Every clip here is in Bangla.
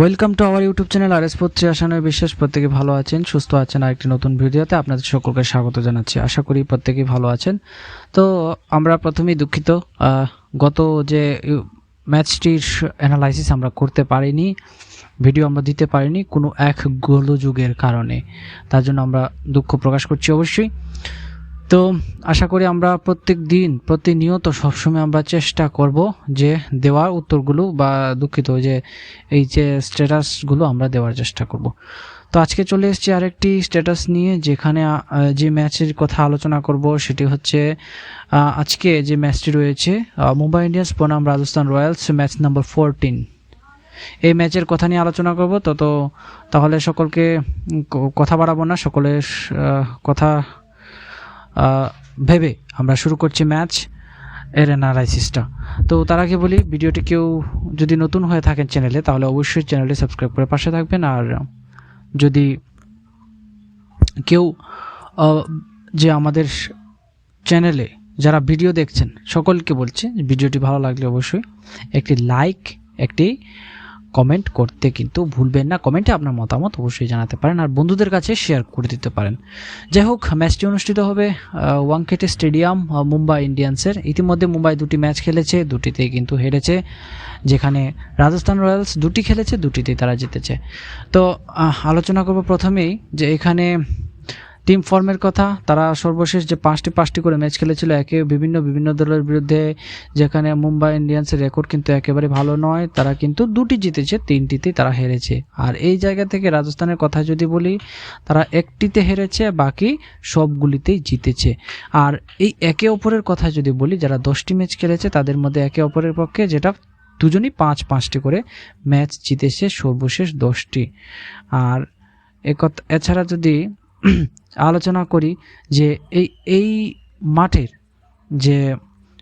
Welcome to our YouTube channel আর এস পত্রী আসানোর বিশ্বাস। প্রত্যেকে ভালো আছেন, সুস্থ আছেন, আর একটি নতুন ভিডিওতে আপনাদের সকলকে স্বাগত জানাচ্ছি। আশা করি প্রত্যেকেই ভালো আছেন। তো, আমরা প্রথমেই দুঃখিত গত যে ম্যাচটির অ্যানালাইসিস আমরা করতে পারিনি, ভিডিও আমরা দিতে পারিনি কোনো এক গোলযোগের কারণে। তার জন্য আমরা দুঃখ প্রকাশ করছি অবশ্যই। তো আশা করি আমরা প্রত্যেক দিন, প্রতিনিয়ত সবসময় আমরা চেষ্টা করব যে দেওয়ার উত্তরগুলো বা দুঃখিত যে এই যে স্ট্যাটাসগুলো আমরা দেওয়ার চেষ্টা করব। তো আজকে চলে এসেছি আরেকটি স্ট্যাটাস নিয়ে যেখানে যে ম্যাচের কথা আলোচনা করব সেটি হচ্ছে আজকে যে ম্যাচটি রয়েছে মুম্বাই ইন্ডিয়ান্স বনাম Rajasthan Royals, match number fourteen. এই ম্যাচের কথা নিয়ে আলোচনা করব, তো তো তাহলে সকলকে কথা বাড়াবো না সকলের কথা ভেবে আমরা শুরু করছি ম্যাচ এর অ্যানালাইসিসটা তো তার আগে বলি, ভিডিওটি কেউ যদি নতুন হয়ে থাকেন চ্যানেলে, তাহলে অবশ্যই চ্যানেলটি সাবস্ক্রাইব করে পাশে থাকবেন। আর যদি কেউ যে আমাদের চ্যানেলে যারা ভিডিও দেখছেন, সকলকে বলছে, ভিডিওটি ভালো লাগলে অবশ্যই একটি লাইক একটি কমেন্ট করতে কিন্তু ভুলবেন না। কমেন্টে আপনার মতামত অবশ্যই জানাতে পারেন আর বন্ধুদের কাছে শেয়ার করে দিতে পারেন। যাই হোক ম্যাচটি অনুষ্ঠিত হবে আহ, ওয়াংখেটে স্টেডিয়াম মুম্বাই ইন্ডিয়ান্সের। ইতিমধ্যে মুম্বাই দুটি ম্যাচ খেলেছে দুটিতেই কিন্তু হেরেছে যেখানে রাজস্থান রয়্যালস দুটি খেলেছে দুটিতেই তারা জিতেছে। তো আলোচনা করব প্রথমেই যে এখানে টিম ফর্মের কথা, তারা সর্বশেষ যে পাঁচটি পাঁচটি করে ম্যাচ খেলেছিল, একে বিভিন্ন বিভিন্ন দলের বিরুদ্ধে, যেখানে মুম্বাই ইন্ডিয়ান্সের রেকর্ড কিন্তু একেবারে ভালো নয়, তারা কিন্তু দুটি জিতেছে তিনটিতে তারা হেরেছে। আর এই জায়গা থেকে রাজস্থানের কথা যদি বলি, তারা একটিতে হেরেছে, বাকি সবগুলিতেই জিতেছে। আর এই একে অপরের কথা যদি বলি, যারা দশটি ম্যাচ খেলেছে, তাদের মধ্যে একে অপরের পক্ষে যেটা দুজনই পাঁচ পাঁচটি করে ম্যাচ জিতেছে সর্বশেষ দশটি। আর একথা এছাড়া যদি আলোচনা করি যে এই এই মাঠের যে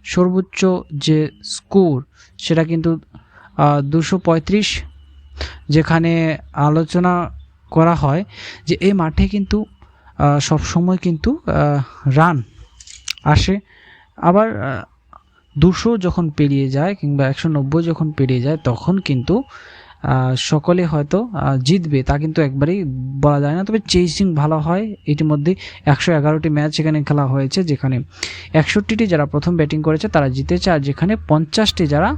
সর্বোচ্চ যে স্কোর, সেটা কিন্তু দুশো পঁয়ত্রিশ যেখানে আলোচনা করা হয় যে এই মাঠে কিন্তু সবসময় কিন্তু রান আসে। আবার দুশো যখন পেরিয়ে যায় কিংবা একশো নব্বই যখন পেরিয়ে যায়, তখন কিন্তু সকলে হয়তো জিতবে, তা কিন্তু একবারেই বলা যায় না। তবে চেসিং ভালো হয়। ইতিমধ্যে একশো এগারোটি ম্যাচ এখানে খেলা হয়েছে, যেখানে একষট্টিটি যারা প্রথম ব্যাটিং করেছে তারা জিতেছে, আর যেখানে পঞ্চাশটি যারা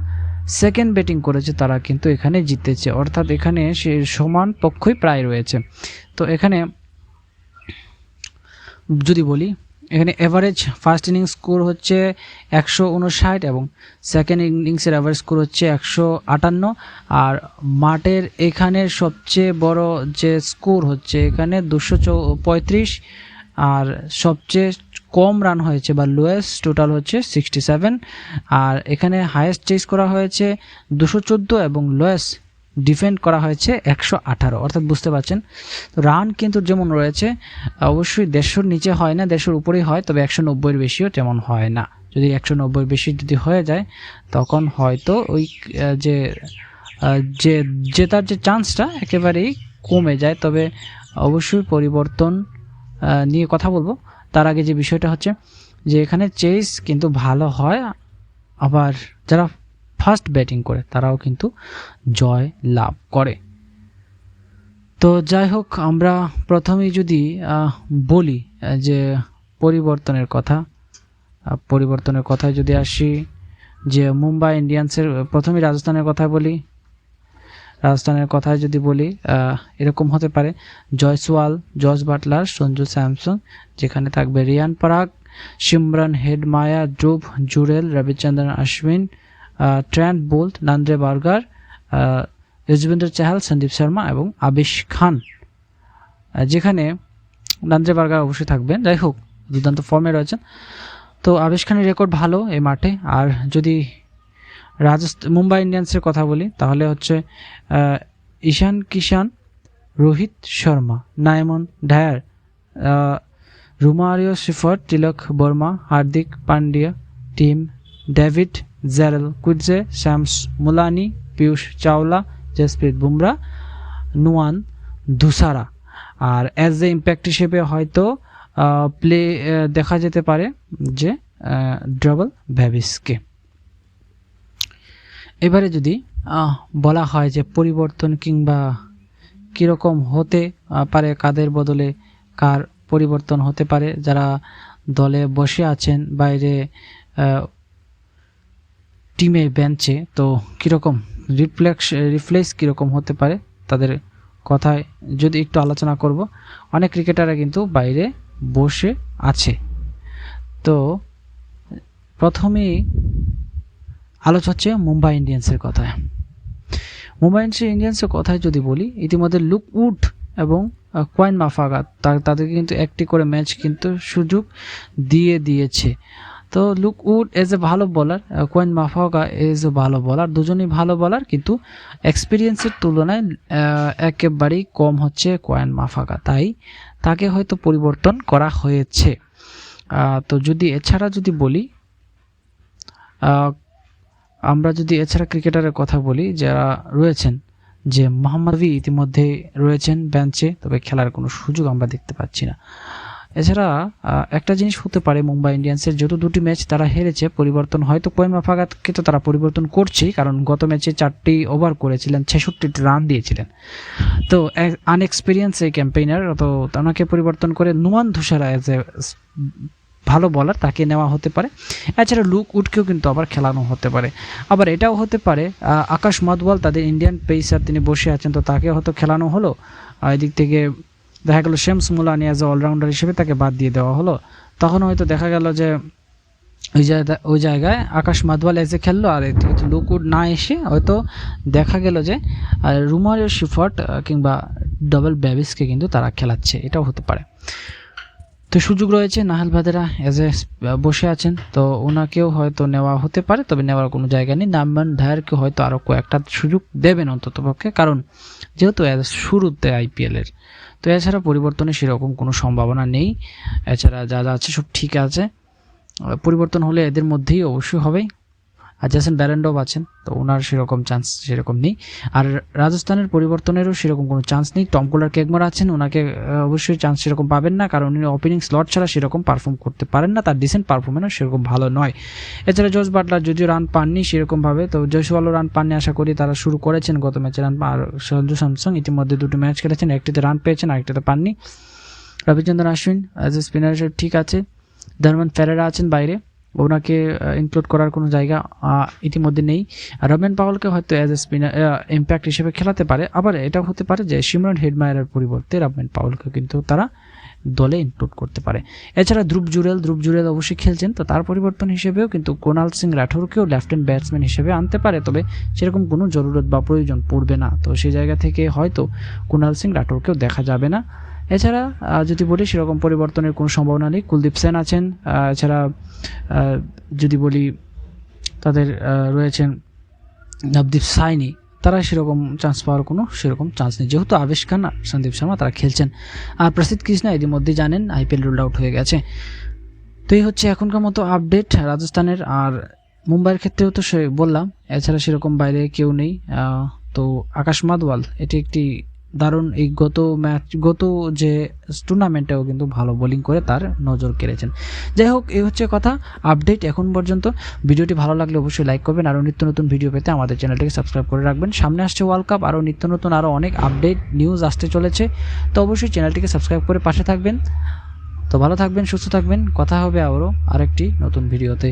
সেকেন্ড ব্যাটিং করেছে তারা কিন্তু এখানে জিতেছে। অর্থাৎ এখানে সে সমান পক্ষই প্রায় রয়েছে। তো এখানে যদি বলি এখানে এভারেজ ফার্স্ট ইনিংস স্কোর হচ্ছে একশো উনষাট এবং সেকেন্ড ইনিংসের অ্যাভারেজ স্কোর হচ্ছে একশো আটান্ন। আর মাঠের এখানের সবচেয়ে বড় যে স্কোর হচ্ছে এখানে দুশো পঁয়ত্রিশ আর সবচেয়ে কম রান হয়েছে বা লোয়েস্ট টোটাল হচ্ছে সিক্সটি সেভেন আর এখানে হায়েস্ট চেস করা হয়েছে দুশো চোদ্দ এবং লোয়েস্ট ডিফেন্ড করা হয়েছে একশো আঠারো, অর্থাৎ বুঝতে পারছেন? তো রান কিন্তু যেমন রয়েছে, অবশ্যই দেড়শোর নিচে হয় না, দেড়শোর উপরেই হয়, তবে একশো নব্বইয়ের বেশিও তেমন হয় না। যদি একশো নব্বইয়ের বেশি যদি হয়ে যায়, তখন হয়তো ওই যে যে, জেতার যে চান্সটা একেবারেই কমে যায়। তবে অবশ্যই পরিবর্তন নিয়ে কথা বলব। তার আগে যে বিষয়টা হচ্ছে যে এখানে চেস কিন্তু ভালো হয়, আবার যারা ফার্স্ট ব্যাটিং করে, তারাও কিন্তু জয় লাভ করে। তো যাই হোক, আমরা প্রথমেই যদি বলি যে পরিবর্তনের কথা পরিবর্তনের কথায় যদি আসি, যে মুম্বাই ইন্ডিয়ান্সের প্রথমেই রাজস্থানের কথা বলি। রাজস্থানের কথায় যদি বলি এরকম হতে পারে, জয়সওয়াল, জর্জ বাটলার, সঞ্জু স্যামসং যেখানে থাকবে Riyan Parag, Shimron Hetmyer Dhruv Jurel Ravichandran Ashwin Trent Boult Nandre Burger আহ, চাহাল সন্দীপ শর্মা এবং আবিশ খান। যেখানে নান্দ্রে বার্গার অবশ্যই থাকবেন। যাই হোক দুর্দান্ত ফর্মে রয়েছেন। তো আবিশ খানের রেকর্ড ভালো এই মাঠে। আর যদি রাজস্থান মুম্বাই ইন্ডিয়ান্সের কথা বলি তাহলে হচ্ছে Ishan Kishan Rohit Sharma Naman Dhir Romario Shepherd Tilak Varma Hardik Pandya Tim David Gerald Coetzee Shams Mulani, Piyush Chawla, Jasprit Bumrah, Nuwan Thushara. R as a impact হিসেবে হয়তো প্লে দেখা যেতে পারে যে ড্রাবল ভ্যাভিসকে এবারে যদি বলা হয় যে পরিবর্তন কিংবা কীরকম হতে পারে, কাদের বদলে কার পরিবর্তন হতে পারে, যারা দলে বসে আছেন, বাইরে টিমে বেঞ্চে, তো কীরকম রিফ্লেক্স রিফ্লেক্স কীরকম হতে পারে তাদের কথায় যদি একটু আলোচনা করব। অনেক ক্রিকেটাররা কিন্তু বাইরে বসে আছে। তো প্রথমেই আলোচনা হচ্ছে মুম্বাই ইন্ডিয়ান্সের কথায়। মুম্বাই ইন্ডিয়ান্সের কথায় যদি বলি, ইতিমধ্যে লুক উড এবং কোয়েন মাফাগা তাদেরকে কিন্তু একটি করে ম্যাচ কিন্তু সুযোগ দিয়ে দিয়েছে। তো লুক উড এজ এ ভালো বলার কোয়েন মাফাগা এজ এ ভালো বলার দুজনেই ভালো বলার কিন্তু এক্সপিরিয়েন্সের তুলনায় একেবারেই কম হচ্ছে কোয়েন মাফাগা তাই তাকে হয়তো পরিবর্তন করা হয়েছে। তো যদি এছাড়া যদি বলি আমরা যদি এছাড়া ক্রিকেটারের কথা বলি, যারা রয়েছেন, যে মোহাম্মদ ইতিমধ্যে রয়েছেন বেঞ্চে তবে খেলার কোনো সুযোগ আমরা দেখতে পাচ্ছি না। এছাড়া একটা জিনিস হতে পারে মুম্বাই ইন্ডিয়ান্সের, যত দুটি ম্যাচ তারা হেরেছে, পরিবর্তন হয়তো কোয়েন মাফাগাতকে তো তারা পরিবর্তন করছেই, কারণ গত ম্যাচে চারটি ওভার করেছিলেন ছেষট্টি রান দিয়েছিলেন। তো আনএক্সপিরিয়েন্স এই ক্যাম্পেইনার তো ওনাকে পরিবর্তন করে নুমান ধুসারা এজ এ ভালো বলার তাকে নেওয়া হতে পারে। এছাড়া লুক উডকেও কিন্তু আবার খেলানো হতে পারে। আবার এটাও হতে পারে আকাশ মাদওয়াল, তাদের ইন্ডিয়ান পেসার তিনি বসে আছেন, তো তাকে হয়তো খেলানো হলো। এদিক থেকে দেখা গেল শেমস মুলানি অ্যাজ অলরাউন্ডার হিসেবে তাকে বাদ দিয়ে দেওয়া হলো। তখন হয়তো দেখা গেল যে ওই জায়গা, ওই জায়গায় আকাশ মাদওয়াল এসে খেললো আর লুকুড না এসে হয়তো দেখা গেল যে রুমারিও শিফট কিংবা ডবল ব্যাবিসকে কিন্তু তারা খেলাচ্ছে। এটাও হতে পারে। তো সুযোগ রয়েছে নাহাল ভাদেরা এজ এ বসে আছেন, তো ওনাকেও হয়তো নেওয়া হতে পারে, তবে নেওয়ার কোনো জায়গা নেই। নাম্বান ধায়ারকে হয়তো আরও কয়েকটা সুযোগ দেবেন অন্ততপক্ষে কারণ যেহেতু শুরুতে আইপিএলের তো এছাড়া পরিবর্তনে সেরকম কোনো সম্ভাবনা নেই। এছাড়া যা যা আছে সব ঠিক আছে। পরিবর্তন হলে এদের মধ্যেই অবশ্যই হবেই আর জেসন ব্যারেন্ডব আছেন, তো ওনার সেরকম চান্স সেরকম নেই। আর রাজস্থানের পরিবর্তনেরও সেরকম কোনো চান্স নেই। টম কোলার কেগমার আছেন, ওনাকে অবশ্যই চান্স সেরকম পাবেন না, কারণ উনি ওপেনিং স্লট ছাড়া সেরকম পারফর্ম করতে পারেন না। তার ডিসেন্ট পারফরমেন্স সেরকম ভালো নয়। এছাড়া জোস বাটলার যদিও রান পাননি সেরকমভাবে, তো জয়সওয়ালও রান পাননি আশা করি তারা শুরু করেছেন গত ম্যাচে রান আর সঞ্জু স্যামসং ইতিমধ্যে দুটো ম্যাচ খেলেছেন, একটিতে রান পেয়েছেন, আরেকটিতে পাননি। Ravichandran Ashwin as a spinner ঠিক আছে। ধর্মান ফেরেরা আছেন বাইরে। ওনাকে ইনক্লুড করার কোনো জায়গা ইতিমধ্যে নেই। রবেন পাওয়ালকে হয়তো অ্যাজ এ স্পিনার ইম্প্যাক্ট হিসেবে খেলাতে পারে। আবার এটাও হতে পারে যে সিমরন হেডমায়ারের পরিবর্তে রবেন পাওয়ালকে কিন্তু তারা দলে ইনক্লুড করতে পারে। এছাড়া ধ্রুব জুরেল ধ্রুব জুরেল অবশ্যই খেলছেন, তো তার পরিবর্তন হিসেবেও কিন্তু কোনাল সিং রাঠোরকেও লেফট হ্যান্ড ব্যাটসম্যান হিসেবে আনতে পারে, তবে সেরকম কোনো জরুরত বা প্রয়োজন পড়বে না। তো সেই জায়গা থেকে হয়তো কুণাল সিং রাঠোরকেও দেখা যাবে না। এছাড়া যদি বলি সেরকম পরিবর্তনের কোনো সম্ভাবনা নেই। কুলদীপ সেন আছেন এছাড়া যদি বলি তাদের রয়েছেন নবদীপ সাইনি। তারা সেরকম চান্স পাওয়ার কোনো সেরকম চান্স নেই। যেহেতু আবেশ খান আর সন্দীপ শর্মা, তারা খেলছেন। আর প্রসিদ্ধ কৃষ্ণা ইতিমধ্যে জানেন আইপিএল রোল আউট হয়ে গেছে। তো এই হচ্ছে এখনকার মতো আপডেট রাজস্থানের। আর মুম্বাইয়ের ক্ষেত্রেও তো সে বললাম, এছাড়া সেরকম বাইরে কেউ নেই। তো আকাশ মাদওয়াল, এটি একটি দারুণ এই গত ম্যাচ গত যে টুর্নামেন্টেও কিন্তু ভালো বোলিং করে তার নজর কেড়েছেন। যাই হোক, এই হচ্ছে কথা। আপডেট এখন পর্যন্ত। ভিডিওটি ভালো লাগলে অবশ্যই লাইক করবেন, আরও নিত্য নতুন ভিডিও পেতে আমাদের চ্যানেলটিকে সাবস্ক্রাইব করে রাখবেন। সামনে আসছে ওয়ার্ল্ড কাপ আরও নিত্য নতুন, আরও অনেক আপডেট নিউজ আসতে চলেছে। তো অবশ্যই চ্যানেলটিকে সাবস্ক্রাইব করে পাশে থাকবেন। তো ভালো থাকবেন, সুস্থ থাকবেন। কথা হবে আবারও আরেকটি নতুন ভিডিওতে